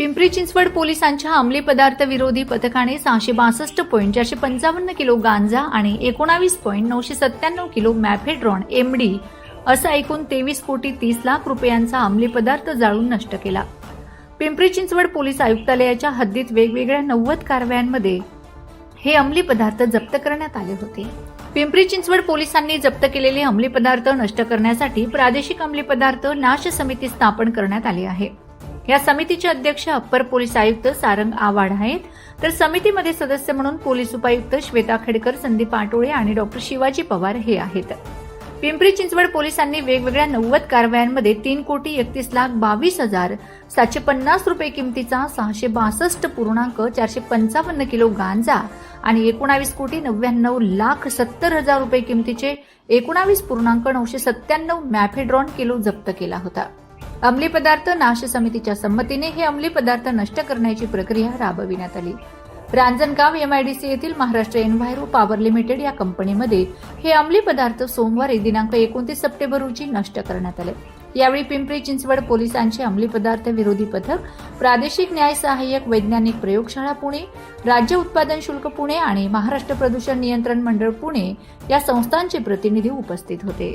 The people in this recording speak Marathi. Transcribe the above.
पिंपरी चिंचवड पोलिसांच्या अंमली पदार्थ विरोधी पथकाने सहाशे बासष्ट पॉईंट चारशे पंचावन्न किलो गांजा आणि एकोणावीस पॉईंट नऊशे सत्त्याण्णव किलो मॅफेड्रॉन एमडी असा एकूण तेवीस कोटी तीस लाख रुपयांचा अंमली पदार्थ जाळून नष्ट केला. पिंपरी चिंचवड पोलीस आयुक्तालयाच्या हद्दीत वेगवेगळ्या नव्वद कारवायांमध्ये हे अंमली पदार्थ जप्त करण्यात आले होते. पिंपरी चिंचवड पोलिसांनी जप्त केलेले अंमली पदार्थ नष्ट करण्यासाठी प्रादेशिक अंमली पदार्थ नाश समिती स्थापन करण्यात आली आहे. या समितीचे अध्यक्ष अप्पर पोलीस आयुक्त सारंग आव्हाड आहेत. तर समितीमध्ये सदस्य म्हणून पोलीस उपायुक्त श्वेता खेडकर संदीप आटोळे आणि डॉक्टर शिवाजी पवार हे आहेत. पिंपरी चिंचवड पोलिसांनी वेगवेगळ्या नव्वद कारवायांमध्ये तीन कोटी एकतीस लाख बावीस हजार सातशे पन्नास रुपये किमतीचा सहाशे बासष्ट पूर्णांक चारशे पंचावन्न किलो गांजा आणि एकोणावीस कोटी नव्याण्णव लाख सत्तर हजार रुपये किमतीचे एकोणावीस पूर्णांक नऊशे सत्त्याण्णव मॅफेड्रॉन किलो जप्त केला होता. अंमली पदार्थ नाश समितीच्या संमतीने हे अंमली पदार्थ नष्ट करण्याची प्रक्रिया राबविण्यात आली. रांजणगाव एमआयडीसी येथील महाराष्ट्र एन्व्हायरो पॉवर लिमिटेड या कंपनीमध्ये हे अंमली पदार्थ सोमवारी दिनांक एकोणतीस सप्टेंबर रोजी नष्ट करण्यात आले. यावेळी पिंपरी चिंचवड पोलिसांचे अंमली पदार्थ विरोधी पथक प्रादेशिक न्याय सहाय्यक वैज्ञानिक प्रयोगशाळा पुणे राज्य उत्पादन शुल्क पुणे आणि महाराष्ट्र प्रदूषण नियंत्रण मंडळ पुणे या संस्थांचे प्रतिनिधी उपस्थित होते.